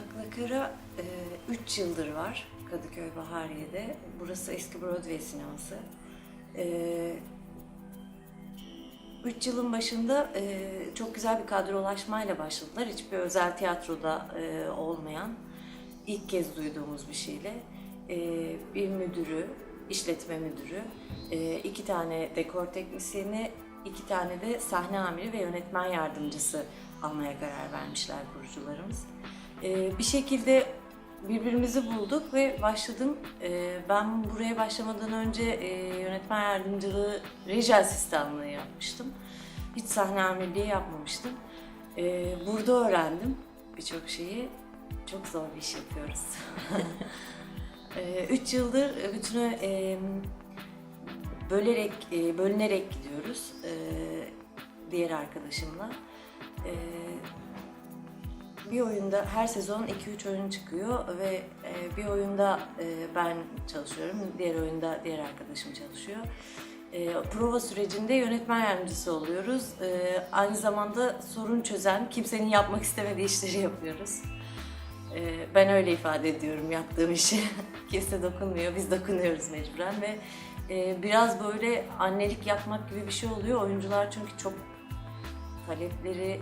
Akla Kara 3 yıldır var Kadıköy Bahariye'de. Burası eski Broadway sineması. 3 yılın başında e, çok güzel bir kadrolaşmayla başladılar. Hiçbir özel tiyatroda e, olmayan, ilk kez duyduğumuz bir şeyle. E, bir müdürü, işletme müdürü, e, iki tane dekor teknisyeni, iki tane de sahne amiri ve yönetmen yardımcısı almaya karar vermişler kurucularımız. E, bir şekilde birbirimizi bulduk ve başladım. E, ben buraya başlamadan önce e, yönetmen yardımcılığı, reji asistanlığı yapmıştım. Hiç sahne amirliği yapmamıştım. E, burada öğrendim birçok şeyi. Çok zor bir iş yapıyoruz. e, üç yıldır bütünü e, bölerek, e, bölünerek gidiyoruz e, diğer arkadaşımla. E, bir oyunda her sezon 2-3 oyun çıkıyor ve e, bir oyunda e, ben çalışıyorum, diğer oyunda diğer arkadaşım çalışıyor. E, prova sürecinde yönetmen yardımcısı oluyoruz. Aynı zamanda sorun çözen, kimsenin yapmak istemediği işleri yapıyoruz. Ben öyle ifade ediyorum yaptığım işi. Kimse dokunmuyor, biz dokunuyoruz mecburen ve biraz böyle annelik yapmak gibi bir şey oluyor. Oyuncular çünkü çok talepleri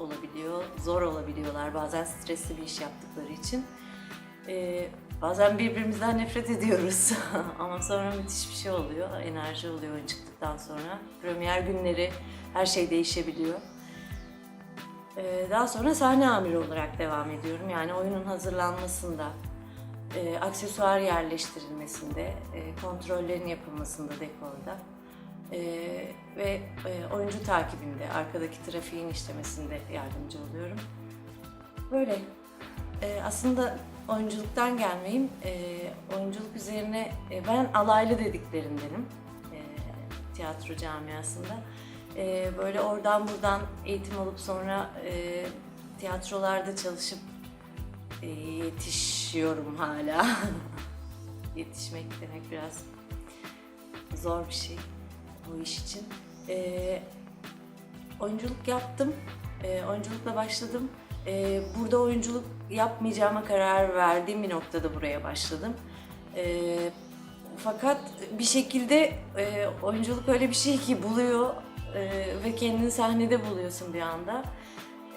olabiliyor, zor olabiliyorlar bazen stresli bir iş yaptıkları için. Ee, bazen birbirimizden nefret ediyoruz ama sonra müthiş bir şey oluyor, enerji oluyor oyun çıktıktan sonra. Premier günleri her şey değişebiliyor. Ee, daha sonra sahne amiri olarak devam ediyorum. Yani oyunun hazırlanmasında, e, aksesuar yerleştirilmesinde, e, kontrollerin yapılmasında dekorda. Ee, ve e, oyuncu takibinde, arkadaki trafiğin işlemesinde yardımcı oluyorum. Böyle. Ee, aslında oyunculuktan gelmeyeyim. Ee, oyunculuk üzerine e, ben alaylı dediklerindenim e, tiyatro camiasında. Ee, böyle oradan buradan eğitim alıp sonra e, tiyatrolarda çalışıp e, yetişiyorum hala. Yetişmek demek biraz zor bir şey bu iş için. Ee, oyunculuk yaptım. Ee, oyunculukla başladım. Ee, burada oyunculuk yapmayacağıma karar verdiğim bir noktada buraya başladım. Ee, fakat bir şekilde e, oyunculuk öyle bir şey ki buluyor e, ve kendini sahnede buluyorsun bir anda.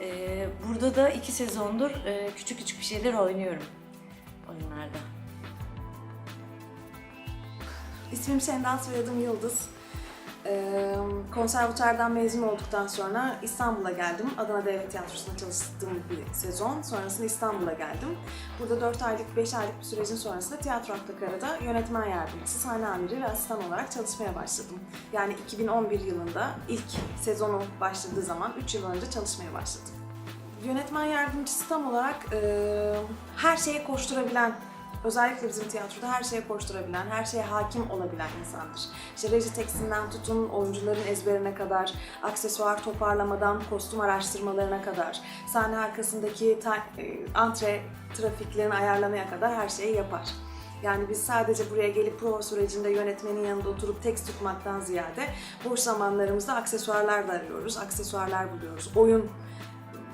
Ee, burada da iki sezondur e, küçük küçük bir şeyler oynuyorum oyunlarda. İsmim Şendan, soyadım Yıldız. Konservatuardan mezun olduktan sonra İstanbul'a geldim. Adana Devlet Tiyatrosu'nda çalıştığım bir sezon. Sonrasında İstanbul'a geldim. Burada 4 aylık, 5 aylık bir sürecin sonrasında Tiyatro Aktakara'da yönetmen yardımcısı, sahne amiri ve asistan olarak çalışmaya başladım. Yani 2011 yılında ilk sezonu başladığı zaman 3 yıl önce çalışmaya başladım. Yönetmen yardımcısı tam olarak e, her şeye koşturabilen özellikle bizim tiyatroda her şeye koşturabilen, her şeye hakim olabilen insandır. İşte reji tekstinden tutun, oyuncuların ezberine kadar, aksesuar toparlamadan kostüm araştırmalarına kadar, sahne arkasındaki e, antre trafiklerini ayarlamaya kadar her şeyi yapar. Yani biz sadece buraya gelip prova sürecinde yönetmenin yanında oturup tekst tutmaktan ziyade boş zamanlarımızda aksesuarlar da arıyoruz, aksesuarlar buluyoruz. Oyun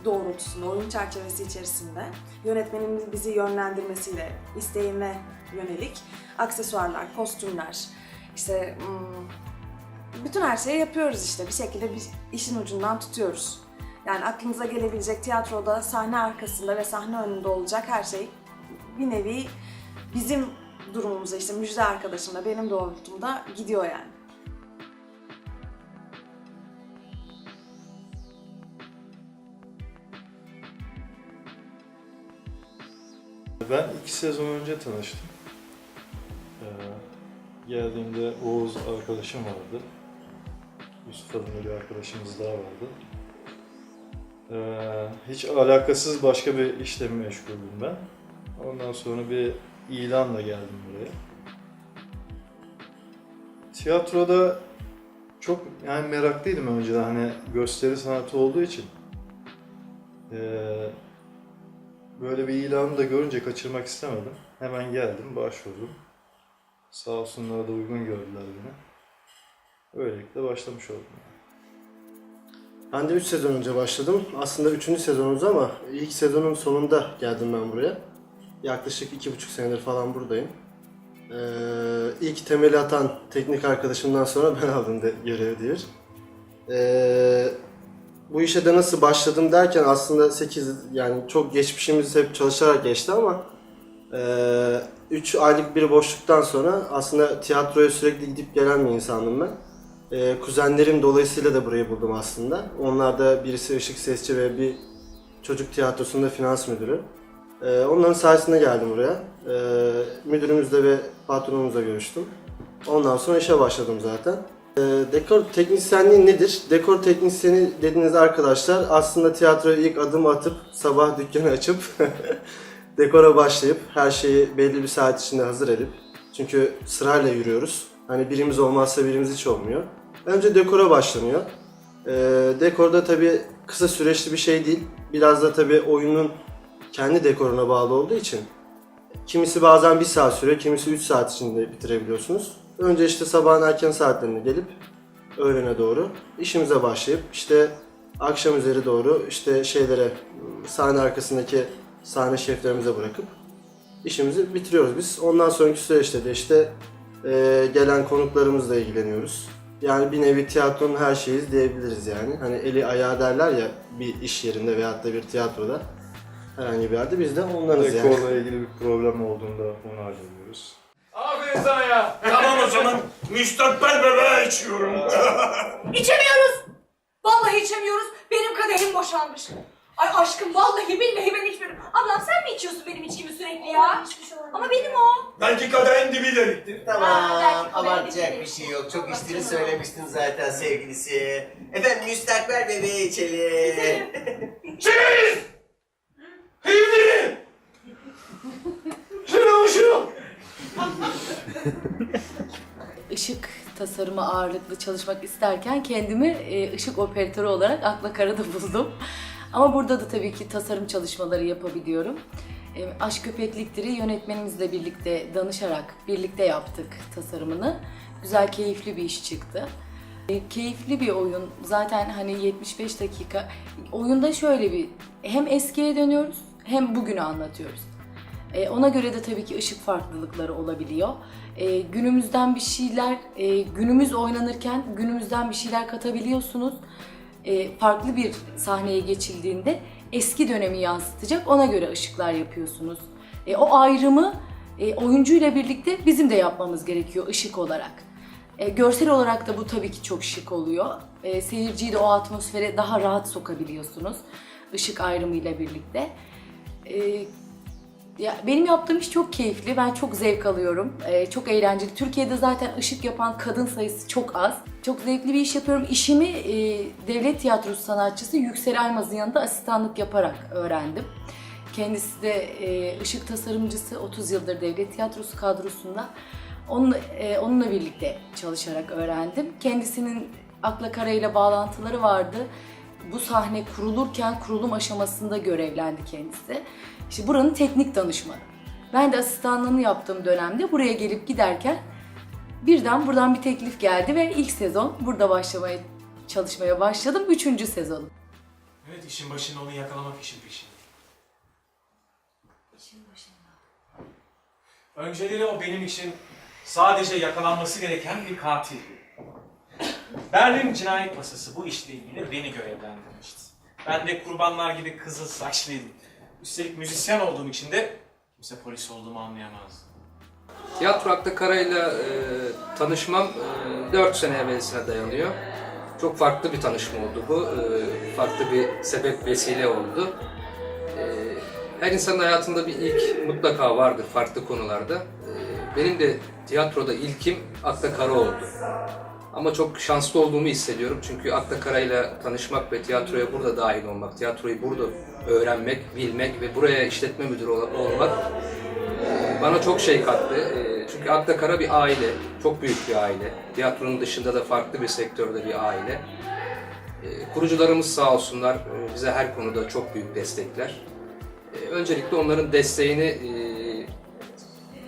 doğrultusunda, oyun çerçevesi içerisinde yönetmenin bizi yönlendirmesiyle isteğine yönelik aksesuarlar, kostümler, işte hmm, bütün her şeyi yapıyoruz işte bir şekilde bir işin ucundan tutuyoruz. Yani aklımıza gelebilecek tiyatroda sahne arkasında ve sahne önünde olacak her şey bir nevi bizim durumumuza işte müjde arkadaşımla benim doğrultumda gidiyor yani. Ben iki sezon önce tanıştım. Ee, geldiğimde Oğuz arkadaşım vardı. Yusuf adında bir arkadaşımız daha vardı. Ee, hiç alakasız başka bir işle meşguldüm ben. Ondan sonra bir ilanla geldim buraya. Tiyatroda çok yani meraklıydım önceden hani gösteri sanatı olduğu için. Ee, Böyle bir ilanı da görünce kaçırmak istemedim. Hemen geldim, başvurdum. Sağ olsunlar da uygun gördüler beni. Böylelikle başlamış oldum. Ben de 3 sezon önce başladım. Aslında 3. sezonumuz ama ilk sezonun sonunda geldim ben buraya. Yaklaşık 2,5 senedir falan buradayım. Ee, ilk temeli atan teknik arkadaşımdan sonra ben aldım de, görevi diyor. Ee, bu işe de nasıl başladım derken aslında 8 yani çok geçmişimiz hep çalışarak geçti ama 3 aylık bir boşluktan sonra aslında tiyatroya sürekli gidip gelen bir insandım ben. Ee, kuzenlerim dolayısıyla da burayı buldum aslında. Onlar da birisi ışık sesçi ve bir çocuk tiyatrosunda finans müdürü. Ee, onların sayesinde geldim buraya. Ee, müdürümüzle ve patronumuzla görüştüm. Ondan sonra işe başladım zaten. Ee, dekor teknisyenliği nedir? Dekor teknisyeni dediğiniz arkadaşlar aslında tiyatroya ilk adım atıp sabah dükkanı açıp dekora başlayıp her şeyi belli bir saat içinde hazır edip çünkü sırayla yürüyoruz. Hani birimiz olmazsa birimiz hiç olmuyor. Önce dekora başlanıyor. Ee, dekorda tabii kısa süreçli bir şey değil. Biraz da tabii oyunun kendi dekoruna bağlı olduğu için kimisi bazen bir saat sürüyor, kimisi 3 saat içinde bitirebiliyorsunuz. Önce işte sabahın erken saatlerinde gelip öğlene doğru işimize başlayıp işte akşam üzeri doğru işte şeylere sahne arkasındaki sahne şeflerimize bırakıp işimizi bitiriyoruz biz. Ondan sonraki süreçte de işte e, gelen konuklarımızla ilgileniyoruz. Yani bir nevi tiyatronun her şeyiz diyebiliriz yani. Hani eli ayağı derler ya bir iş yerinde veyahut da bir tiyatroda herhangi bir yerde biz de onlarız yani. Dekorla ilgili bir problem olduğunda onu hallediyoruz. Aferin sana ya. Tamam o zaman müstakbel bebeğe içiyorum. İçemiyoruz. Vallahi içemiyoruz. Benim kadehim boşalmış. Ay aşkım vallahi billahi ben içmiyorum. Ablam sen mi içiyorsun benim içkimi sürekli ya? Ama benim o. Belki kadehin dibi deliktir. Tamam, Aa, belki abartacak bir şey yok. Çok içtiğini söylemiştin zaten sevgilisi. Efendim müstakbel bebeğe içelim. Çeyiz! ışık tasarımı ağırlıklı çalışmak isterken kendimi e, ışık operatörü olarak akla karada buldum. Ama burada da tabii ki tasarım çalışmaları yapabiliyorum. E, Aşk Köpekliktir'i yönetmenimizle birlikte danışarak birlikte yaptık tasarımını. Güzel, keyifli bir iş çıktı. E, Keyifli bir oyun. Zaten hani 75 dakika. Oyunda şöyle bir hem eskiye dönüyoruz hem bugünü anlatıyoruz. E, ona göre de tabii ki ışık farklılıkları olabiliyor. E, günümüzden bir şeyler, e, günümüz oynanırken günümüzden bir şeyler katabiliyorsunuz. E, farklı bir sahneye geçildiğinde eski dönemi yansıtacak, ona göre ışıklar yapıyorsunuz. E, o ayrımı e, oyuncuyla birlikte bizim de yapmamız gerekiyor ışık olarak. E, görsel olarak da bu tabii ki çok şık oluyor. Seyirciyi de o atmosfere daha rahat sokabiliyorsunuz ışık ayrımıyla birlikte. Ya benim yaptığım iş çok keyifli. Ben çok zevk alıyorum. Ee, çok eğlenceli. Türkiye'de zaten ışık yapan kadın sayısı çok az. Çok zevkli bir iş yapıyorum. İşimi e, devlet tiyatrosu sanatçısı Yüksel Aymaz'ın yanında asistanlık yaparak öğrendim. Kendisi de e, ışık tasarımcısı. 30 yıldır devlet tiyatrosu kadrosunda. Onunla, e, onunla birlikte çalışarak öğrendim. Kendisinin akla karayla bağlantıları vardı. Bu sahne kurulurken kurulum aşamasında görevlendi kendisi. İşte buranın teknik danışmanı. Ben de asistanlığını yaptığım dönemde buraya gelip giderken birden buradan bir teklif geldi ve ilk sezon burada başlamaya çalışmaya başladım. Üçüncü sezonum. Evet işin başında onu yakalamak işin peşinde. Önceleri o benim için sadece yakalanması gereken bir katildi. Berlin Cinayet Masası bu işle ilgili beni görevlendirmişti. Ben de kurbanlar gibi kızıl saçlıydım. Üstelik müzisyen olduğum için de kimse polis olduğumu anlayamazdı. Tiyatro Akta Kara'yla e, tanışmam e, 4 sene evvelisine dayanıyor. Çok farklı bir tanışma oldu bu. E, farklı bir sebep vesile oldu. E, her insanın hayatında bir ilk mutlaka vardır farklı konularda. E, benim de tiyatroda ilkim Akta Kara oldu. Ama çok şanslı olduğumu hissediyorum çünkü Akta Kara'yla tanışmak ve tiyatroya burada dahil olmak, tiyatroyu burada öğrenmek, bilmek ve buraya işletme müdürü ol- olmak bana çok şey kattı. Çünkü Akta Kara bir aile, çok büyük bir aile. Tiyatronun dışında da farklı bir sektörde bir aile. Kurucularımız sağ olsunlar bize her konuda çok büyük destekler. Öncelikle onların desteğini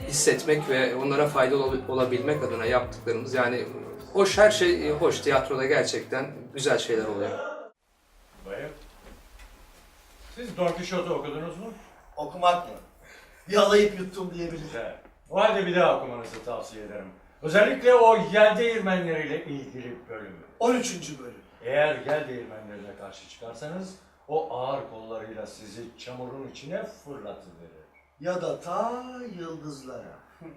hissetmek ve onlara faydalı ol- olabilmek adına yaptıklarımız yani hoş her şey e, hoş tiyatroda gerçekten güzel şeyler oluyor. Siz Don Quixote okudunuz mu? Okumak mı? Yalayıp yuttum diyebilirim. Güzel. O halde bir daha okumanızı tavsiye ederim. Özellikle o yel değirmenleriyle ilgili bölümü. 13. bölüm. Eğer yel değirmenlerine karşı çıkarsanız o ağır kollarıyla sizi çamurun içine fırlatıverir. Ya da ta yıldızlara.